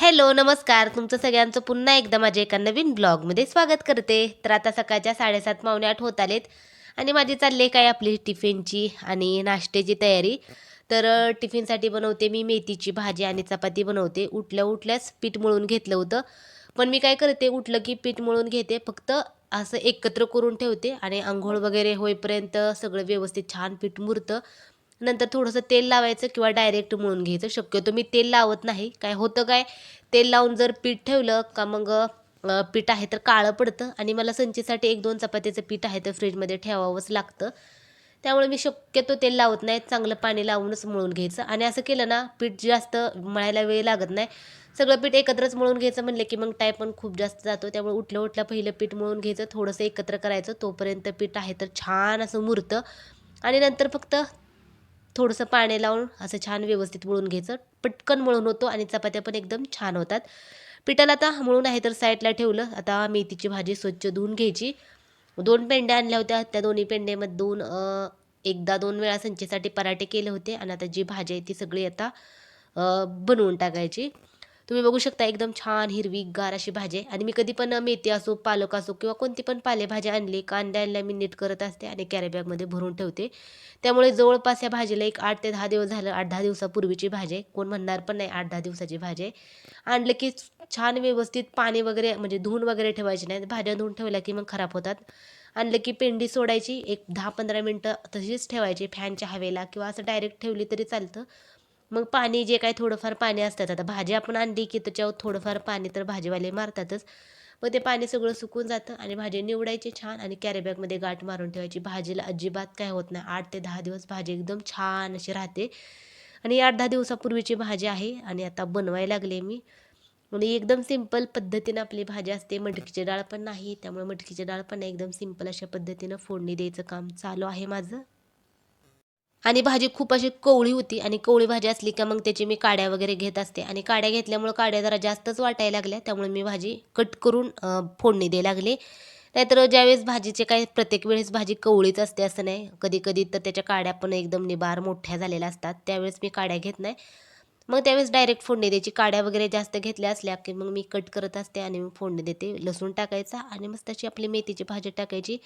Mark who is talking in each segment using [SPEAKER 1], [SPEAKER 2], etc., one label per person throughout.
[SPEAKER 1] Hello नमस्कार. तुमचं सगळ्यांचं पुन्हा एकदा माझ्या एका नवीन ब्लॉगमध्ये स्वागत करते. तर आता सकाळच्या साडेसात पावणे आठ होत आलेत आणि माझी चालली काय आपली टिफिनची आणि नाश्त्याची तयारी. तर टिफिनसाठी बनवते मी मेथीची भाजी आणि चपाती बनवते. उठल्या उठल्याच पीठ मळून घेतलं होतं. पण मी काय करते उठलं की पीठ मळून घेते. फक्त असं एकत्र करून ठेवते आणि आंघोळ वगैरे होईपर्यंत सगळं व्यवस्थित छान पीठ मुरतं. नंतर थोडंसं तेल लावायचं किंवा डायरेक्ट मळून घ्यायचं. शक्यतो मी तेल लावत नाही. काय होतं काय? तेल लावून जर पीठ ठेवलं का मग पीठ आहे तर काळं पडतं आणि मला संचीसाठी एक दोन चपातीचं पीठ आहे तर फ्रीजमध्ये ठेवावंच लागतं. त्यामुळे मी शक्यतो तेल लावत नाही. चांगलं पाणी लावूनच मळून घ्यायचं. आणि असं केलं ना पीठ जास्त मळायला वेळ लागत नाही. सगळं पीठ एकत्रच मळून घ्यायचं म्हणलं की मग टाईम पण खूप जास्त जातो. त्यामुळे उठल्या उठल्या पहिलं पीठ मळून घ्यायचं. थोडंसं एकत्र करायचं. तोपर्यंत पीठ आहे तर छान असं मुरतं. आणि नंतर फक्त थोडंसं पाणी लावून असं छान व्यवस्थित मळून घ्यायचं. पटकन मळून होतो आणि चपात्या पण एकदम छान होतात. पिठाला आता मळून आहे तर साईडला ठेवलं. आता मेथीची भाजी स्वच्छ धुवून घ्यायची. दोन पेंड्या आणल्या होत्या. त्या दोन्ही पेंड्यामध्ये दोन एकदा दोन वेळा संचेसाठी पराठे केले होते. आणि आता जी भाजी आहे ती सगळी आता बनवून टाकायची. तुम्ही बघू शकता एकदम छान हिरवी गार अशी भाजी आहे. आणि मी कधी पण मेथी असो पालक असो किंवा कोणती पण पालेभाजी आणली कांद्या आणल्या मी नीट करत असते आणि कॅरीबॅगमध्ये भरून ठेवते. त्यामुळे जवळपास या भाजीला एक आठ ते दहा दिवस झालं आठ दहा दिवसापूर्वीची भाजी आहे. कोण म्हणणार पण नाही आठ दहा दिवसाची भाजी आहे. आणलं की छान व्यवस्थित पाणी वगैरे म्हणजे धुवून वगैरे ठेवायची नाही. भाज्या धुवून ठेवल्या की मग खराब होतात. आणलं की पेंडी सोडायची एक दहा पंधरा मिनटं तशीच ठेवायची फॅनच्या हवेला किंवा असं डायरेक्ट ठेवली तरी चालतं. मग पाणी जे काय थोडंफार पाणी असतात आता भाजी आपण आणली की त्याच्यावर थोडंफार पाणी तर भाजीवाले मारतातच. मग ते पाणी सगळं सुकून जातं आणि भाजी निवडायची छान आणि कॅरीबॅगमध्ये गाठ मारून ठेवायची. भाजीला अजिबात काय होत नाही. आठ ते दहा दिवस भाजी एकदम छान अशी राहते. आणि आठ दहा दिवसापूर्वीची भाजी आहे आणि आता बनवायला लागले मी. म्हणजे एकदम सिंपल पद्धतीनं आपली भाजी असते. मटकीची डाळ पण नाही त्यामुळे मटकीची डाळ पण एकदम सिंपल अशा पद्धतीनं फोडणी द्यायचं काम चालू आहे माझं. आणि भाजी खूप अशी कवळी होती आणि कवळी भाजी असली का मग त्याची मी काड्या वगैरे घेत असते. आणि काड्या घेतल्यामुळं काड्या जरा जास्तच वाटायला लागल्या. त्यामुळे मी भाजी कट करून फोडणी द्यायला लागले. नाहीतर ज्यावेळेस भाजीचे काय प्रत्येक वेळेस भाजी कवळीच असते असं नाही. कधी कधी तर त्याच्या काड्या पण एकदम निबार मोठ्या झालेल्या असतात. त्यावेळेस मी काड्या घेत नाही. मग त्यावेळेस डायरेक्ट फोडणी द्यायची. काड्या वगैरे जास्त घेतल्या असल्या की मग मी कट करत असते आणि मी फोडणी देते. लसूण टाकायचा आणि मस्त अशी आपली मेथीची भाजी टाकायची.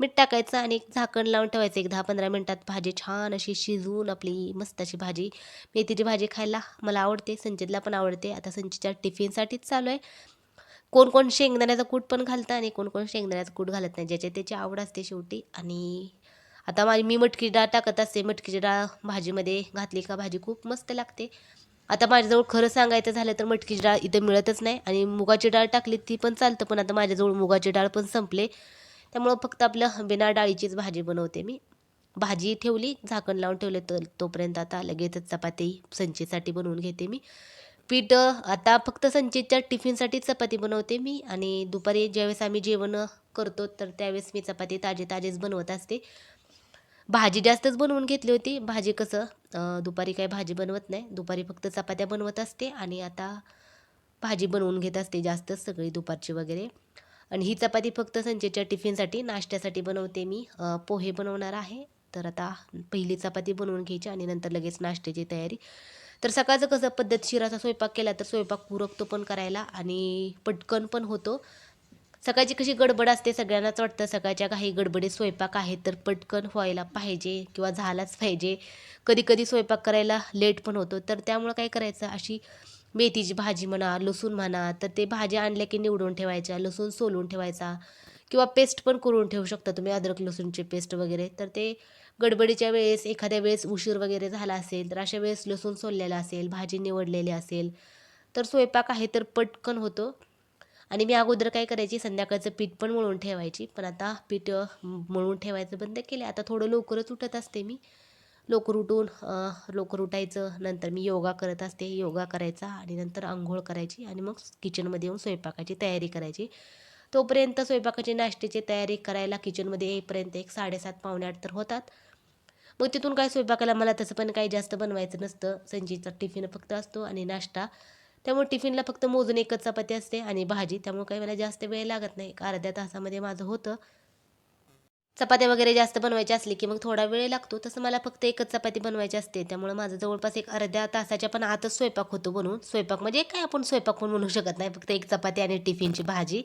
[SPEAKER 1] मीठ टाकायचं आणि एक झाकण लावून ठेवायचं. एक दहा पंधरा मिनटात भाजी छान अशी शिजवून आपली मस्त अशी भाजी. मेथीची भाजी खायला मला आवडते संचितला पण आवडते. आता संचितच्या टिफिनसाठीच चालू आहे. कोण कोण शेंगदाण्याचा कूट पण घालतं आणि कोण कोण शेंगदाण्याचा कूट घालत नाही. ज्याच्या त्याची आवड असते शेवटी. आणि आता माझी मी मटकी डाळ टाकत असते. मटकीची डाळ भाजीमध्ये घातली का भाजी खूप मस्त लागते. आता माझ्याजवळ खरं सांगायचं झालं तर मटकीची डाळ इथं मिळतच नाही. आणि मुगाची डाळ टाकली ती पण चालतं पण आता माझ्याजवळ मुगाची डाळ पण संपले. त्यामुळं फक्त आपलं बिना डाळीचीच भाजी बनवते मी. भाजी ठेवली झाकण लावून ठेवले तर तोपर्यंत आता लगेचच चपाती संचीसाठी बनवून घेते मी. पीठ आता फक्त संचेच्या टिफिनसाठी चपाती बनवते मी आणि दुपारी ज्यावेळेस आम्ही जेवण करतो तर त्यावेळेस मी चपाती ताजे ताजेच बनवत असते. भाजी जास्तच बनवून घेतली होती. भाजी कसं दुपारी काही भाजी बनवत नाही. दुपारी फक्त चपात्या बनवत असते आणि आता भाजी बनवून घेत असते जास्तच सगळी दुपारची वगैरे. आणि ही चपाती फक्त संचेच्या टिफिनसाठी नाश्त्यासाठी बनवते मी. पोहे बनवणार आहे. तर आता पहिली चपाती बनवून घ्यायची आणि नंतर लगेच नाश्त्याची तयारी. तर सकाळचं कसं पद्धतशीराचा स्वयंपाक केला तर स्वयंपाक पुरकतो पण करायला आणि पटकन पण होतो. सकाळची कशी गडबड असते सगळ्यांनाच वाटतं. सकाळच्या काही गडबडीत स्वयंपाक आहे तर पटकन व्हायला पाहिजे किंवा झालाच पाहिजे. कधी कधी स्वयंपाक करायला लेट पण होतो. तर त्यामुळं काय करायचं? अशी मेथीची भाजी म्हणा लसूण म्हणा तर ते भाज्या आणल्या की निवडून ठेवायच्या लसूण सोलून ठेवायचा. किंवा पेस्ट पण करून ठेवू शकता तुम्ही अद्रक लसूणची पेस्ट वगैरे. तर ते गडबडीच्या वेळेस एखाद्या वेळेस उशीर वगैरे झाला असेल तर अशा वेळेस लसूण सोललेला असेल भाजी निवडलेली असेल तर स्वयंपाक आहे तर पटकन होतो. आणि मी अगोदर काय करायची संध्याकाळचं पीठ पण मळून ठेवायची. पण आता पीठ मळून ठेवायचं बंद केले आता थोडं लवकरच उठत असते मी. लोकर उठून लोकर उठायचं नंतर मी योगा करत असते. योगा करायचा आणि नंतर आंघोळ करायची आणि मग किचनमध्ये येऊन स्वयंपाकाची तयारी करायची. तोपर्यंत स्वयंपाकाची नाश्त्याची तयारी करायला किचनमध्ये येईपर्यंत एक साडेसात पावणे आठ तर होतात. मग तिथून काय स्वयंपाकाला मला तसं पण काही जास्त बनवायचं नसतं. संजीचा टिफिन फक्त असतो आणि नाश्ता. त्यामुळे टिफिनला फक्त मोजून एकच चपाती असते आणि भाजी. त्यामुळे काही मला जास्त वेळ लागत नाही. एक अर्ध्या तासामध्ये माझं होतं. चपात्या वगैरे जास्त बनवायची असली की मग थोडा वेळ लागतो. तसं मला फक्त एकच चपाती बनवायची असते. त्यामुळे माझं जवळपास एक अर्ध्या तासाच्या पण आतच स्वयंपाक होतो बनवून स्वयंपाक म्हणजे काय आपण स्वयंपाक पण म्हणू शकत नाही. फक्त एक चपाती आणि टिफिनची भाजी.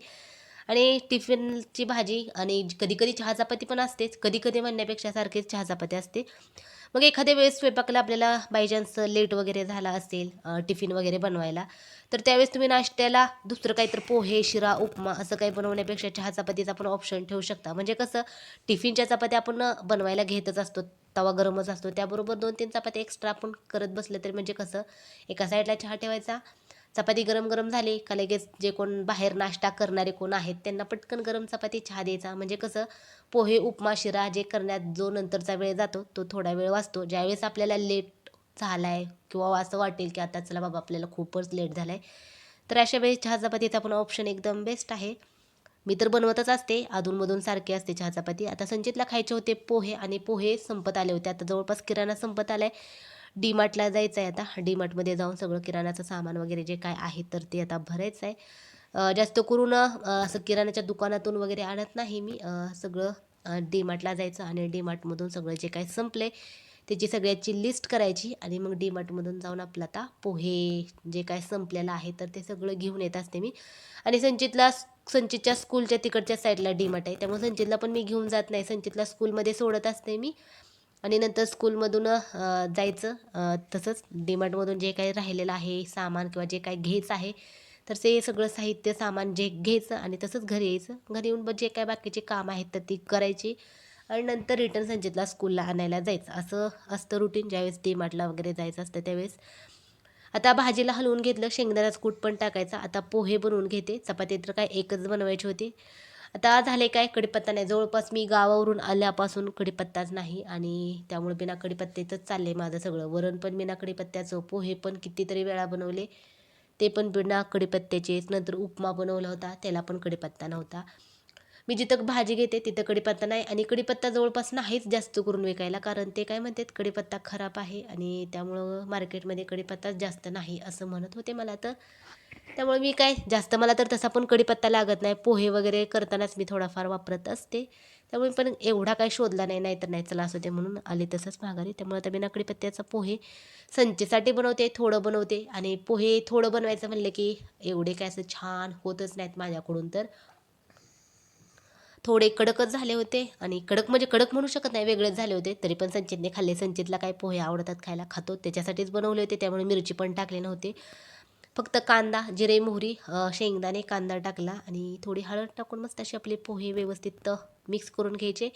[SPEAKER 1] आणि टिफिनची भाजी आणि कधी कधी चहा चपाती पण असतेच. कधी कधी म्हणण्यापेक्षा सारखीच चहा चपाती असते. मग एखाद्या वेळेस स्वयंपाकाला आपल्याला बायचान्स लेट वगैरे झाला असेल टिफिन वगैरे बनवायला तर त्यावेळेस तुम्ही नाश्त्याला दुसरं काहीतरी पोहे शिरा उपमा असं काही बनवण्यापेक्षा चहा चपातीचा आपण ऑप्शन ठेवू शकता. म्हणजे कसं टिफिनच्या चपात्या आपण बनवायला घेतच असतो तवा गरमच असतो. त्याबरोबर दोन तीन चपात्या एक्स्ट्रा आपण करत बसलं तरी म्हणजे कसं एका साईडला चहा ठेवायचा चपाती गरम गरम झाली का लगेच जे कोण बाहेर नाश्ता करणारे कोण आहेत त्यांना पटकन गरम चपाती चहा द्यायचा. म्हणजे कसं पोहे उपमा शिरा जे करण्यात जो नंतरचा वेळ जातो तो थोडा वेळ वाचतो. ज्यावेळेस आपल्याला लेट झाला आहे किंवा असं वाटेल की आता चला बाबा आपल्याला खूपच लेट झाला आहे तर अशा वेळेस चहा चपातीचा पण ऑप्शन एकदम बेस्ट आहे. मी तर बनवतच असते अधूनमधून सारखे असते चहा चपाती. आता संचितला खायचे होते पोहे आणि पोहे संपत आले होते. आता जवळपास किराणा संपत आला आहे डीमार्टला जायचं आहे आता. डीमार्टमध्ये जाऊन सगळं किराणाचं सामान वगैरे जे काय आहे तर ते आता भरायचं आहे. जास्त करून असं किराणाच्या दुकानातून वगैरे आणत नाही मी. सगळं डीमार्टला जायचं आणि डीमार्टमधून सगळं जे काय संपले त्याची सगळ्याची लिस्ट करायची आणि मग डीमार्टमधून जाऊन आपलं आता पोहे जे काय संपलेलं आहे तर ते सगळं घेऊन येत असते मी. आणि संचितला संचितच्या स्कूलच्या तिकडच्या साईडला डीमार्ट आहे. त्यामुळे संचितला पण मी घेऊन जात नाही. संचितला स्कूलमध्ये सोडत असते मी. आणि नंतर स्कूलमधून जायचं. तसंच डीमार्टमधून जे काही राहिलेलं आहे सामान किंवा जे काही घ्यायचं आहे तर ते सगळं साहित्य सामान जे घ्यायचं आणि तसंच घरी यायचं. घरी येऊन जे काय बाकीचे काम आहेत तर ती करायची. आणि नंतर रिटर्न संचितला स्कूलला आणायला जायचं. असं असतं रुटीन ज्यावेळेस डीमार्टला वगैरे जायचं असतं त्यावेळेस. आता भाजीला हलवून घेतलं शेंगदाण्याचं कूट पण टाकायचा. आता पोहे बनवून घेते. चपाती तर काय एकच बनवायची होती. आता झाले काय कडीपत्ता नाही. जवळपास मी गावावरून आल्यापासून कडीपत्ताच नाही आणि त्यामुळे बिना कडीपत्त्याचंच आहे माझं सगळं. वरण पण बिना कडीपत्त्याचं पोहे पण कितीतरी वेळा बनवले. ते पण बिना कडीपत्त्याचेच नंतर उपमा बनवला होता त्याला पण कडीपत्ता नव्हता. मी जिथं भाजी घेते तिथं कडीपत्ता नाही आणि कडीपत्ता जवळपास नाहीच जास्त करून विकायला कारण ते काय म्हणतात कडीपत्ता खराब आहे आणि त्यामुळं मार्केटमध्ये कडीपत्ताच जास्त नाही असं म्हणत होते मला तर. त्यामुळे मी काय जास्त मला तर तसा पण कडीपत्ता लागत नाही. पोहे वगैरे करतानाच मी थोडाफार वापरत असते. त्यामुळे पण एवढा काय शोधला नाही नाहीतर नाही चला असू दे म्हणून आले तसंच माघारी. त्यामुळे आता ना कडीपत्त्याचा पोहे संचेसाठी बनवते थोडं बनवते आणि पोहे थोडं बनवायचं म्हणलं की एवढे काय असं छान होतच नाहीत माझ्याकडून तर. थोडे कडकच झाले होते. आणि कडक म्हणजे कडक म्हणू शकत नाही वेगळेच झाले होते. तरी पण संचितने खाल्ले. संचितला काय पोहे आवडतात खायला खातो. त्याच्यासाठीच बनवले होते. त्यामुळे मिरची पण टाकले नव्हते. फक्त कांदा जिरे मोहरी शेंगदाणे कांदा टाकला. आणि थोडी हळद टाकून मस्त असे आपले पोहे व्यवस्थित मिक्स करून घ्यायचे.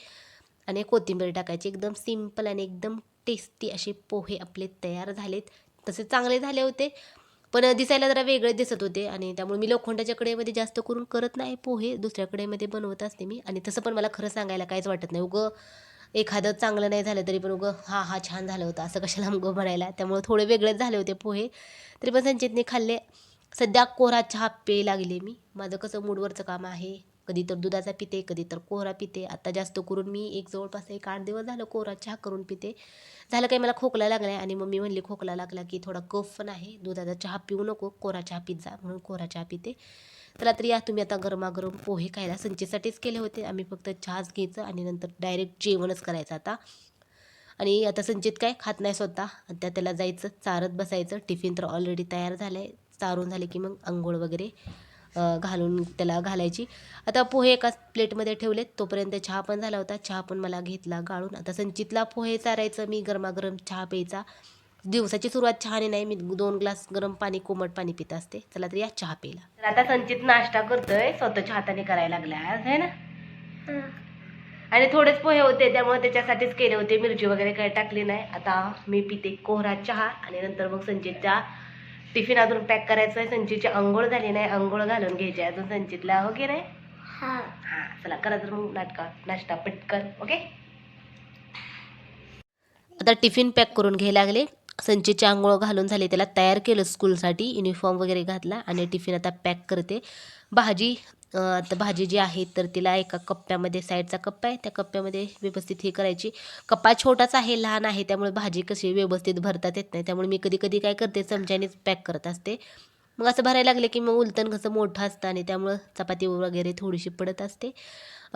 [SPEAKER 1] आणि कोथिंबीर टाकायची. एकदम सिंपल आणि एकदम टेस्टी असे पोहे आपले तयार झालेत. तसे चांगले झाले होते. पण दिसायला जरा वेगळे दिसत होते आणि त्यामुळे मी लोखंडाच्या कडेमध्ये जास्त करून करत नाही पोहे दुसऱ्या कडेमध्ये बनवत असते मी. आणि तसं पण मला खरं सांगायला काहीच वाटत नाही. उगं एखादं चांगलं नाही झालं तरी पण उगं हा हा छान झालं होतं असं कशाला उगं म्हणायला. त्यामुळे थोडे वेगळेच झाले होते पोहे. तरी पण संचितने खाल्ले. सध्या कोरा चहा पे लागले मी. माझं कसं मूडवरचं काम आहे? कधी तर दुधाचा पिते कधी तर कोहरा पिते. आता जास्त करून मी एक जवळपास एक आठ दिवस झालं कोरा चहा करून पिते. झालं काही मला खोकला लागला आहे आणि मम्मी म्हणली खोकला लागला की थोडा कफ पण आहे. दुधाचा चहा पिऊ नको कोरा चहा पित जा म्हणून कोरा चहा पिते. तर आता या तुम्ही आता गरमागरम पोहे खायला संचेसाठीच केले होते. आम्ही फक्त चहाच घ्यायचं आणि नंतर डायरेक्ट जेवणच करायचं आता. आणि आता संचित काय खात नाही स्वतः. आता त्याला जायचं चारत बसायचं. टिफिन तर ऑलरेडी तयार झालं आहे चारून झाले की मग आंघोळ वगैरे. घालून त्याला घालायची. आता पोहे एका प्लेटमध्ये ठेवलेत तोपर्यंत चहा पण झाला होता. चहा पण मला घेतला गाळून. आता संचितला पोहे चारायचं मी गरमागरम चहा प्यायचा. दिवसाची सुरुवात चहाने नाही मी दोन ग्लास गरम पाणी कोमट पाणी पित असते. चला तर या चहा प्यायला. तर आता संचित नाश्ता करतोय. स्वतःच्या हाताने करायला लागला आज आहे ना? आणि थोडेच पोहे होते त्यामुळे त्याच्यासाठीच केले होते. मिरची वगैरे काही टाकली नाही. आता मी पिते कोहरा चहा आणि नंतर मग संचितच्या टिफिन अजून पॅक करायचं आहे संचितची आंघोळ झाली नाही आंघोळ घालून घ्यायची अजून संचितला हो की नाही?
[SPEAKER 2] हा.
[SPEAKER 1] चला करा तर मग नाटका नाश्ता पटकन ओके? आता टिफिन पॅक करून घ्यायला लागले. संचितची आंघोळ घालून झाली त्याला तयार केलं स्कूलसाठी युनिफॉर्म वगैरे घातला आणि टिफिन आता पॅक करते. भाजी आता भाजी जी आहे तर तिला एका कप्प्यामध्ये साईडचा कप्पा आहे त्या कप्प्यामध्ये व्यवस्थित हे करायची. कप्पा छोटाच आहे लहान आहे त्यामुळे भाजी कशी व्यवस्थित भरतात येत नाही. त्यामुळे मी कधी कधी काय करते चमच्यानेच पॅक करत असते. मग असं भरायला लागले की मग उलटण कसं मोठं असतं आणि त्यामुळं चपाती वगैरे थोडीशी पडत असते.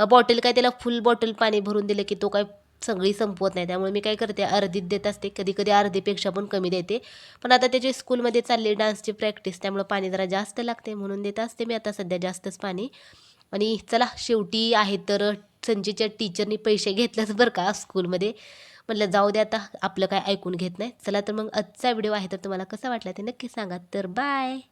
[SPEAKER 1] बॉटल काय त्याला फुल बॉटल पाणी भरून दिलं की तो काय सगळी संपवत नाही. त्यामुळे मी काय करते अर्धीत देत असते. कधी कधी अर्धीपेक्षा पण कमी देते. पण आता त्याची स्कूलमध्ये चालली डान्सची प्रॅक्टिस त्यामुळे पाणी जरा जास्त लागते म्हणून देत असते मी आता सध्या जास्तच पाणी. आणि चला शेवटी आहे तर संजीच्या टीचरनी पैसे घेतलेच बरं का स्कूलमध्ये. म्हटलं जाऊ दे आता आपलं काय ऐकून घेत नाही. चला तर मग आजचा व्हिडिओ आहे तर तुम्हाला कसा वाटला ते नक्की सांगा. तर बाय.